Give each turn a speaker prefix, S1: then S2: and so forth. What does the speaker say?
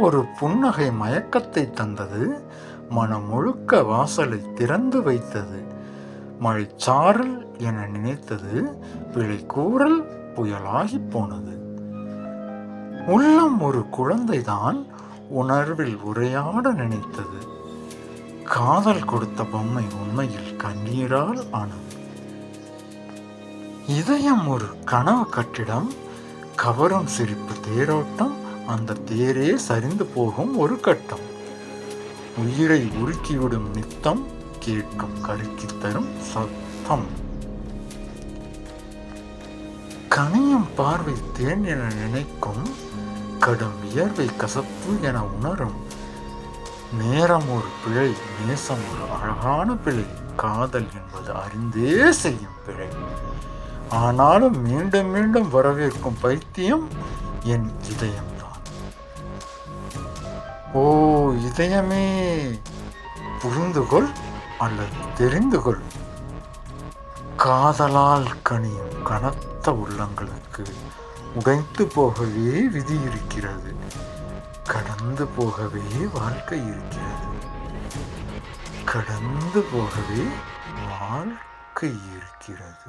S1: ஒரு புன்னகை மயக்கத்தை தந்தது. மனம் முழுக்க வாசலை திறந்து வைத்தது. மழைச்சாரல் என நினைத்தது. விழி கூறல் புயலாகி போனது. உள்ளம் ஒரு குழந்தைதான் உணர்வில் உரையாட நினைத்தது. காதல் கொடுத்த பொம்மை உண்மையில் கண்ணீரால் ஆனது. இதயம் ஒரு கனவு கட்டிடம். கவரும் சிரிப்பு தேரோட்டம். அந்த தேரே சரிந்து போகும் ஒரு கட்டம். உயிரை உருக்கிவிடும் நித்தம் கேட்கும் கருக்கி தரும் சத்தம். கனியும் பார்வை தேன் என நினைக்கும் கடும் வியர்வை கசப்பு என உணரும். நேரம் ஒரு பிழை நேசம் ஒரு அழகான பிழை காதல் என்பது அறிந்தே செய்யும் பிழை. ஆனாலும் மீண்டும் மீண்டும் வரவேற்கும் பைத்தியம் என் இதயம். ஓ இதயமே. புரிந்து கொள் அல்லது தெரிந்து கொள் காதலால் கனியும் கனத்த உள்ளங்களுக்கு உடைத்து போகவே விதி இருக்கிறது. கடந்து போகவே வாழ்க்கை இருக்கிறது. கடந்து போகவே வாழ்க்கை இருக்கிறது.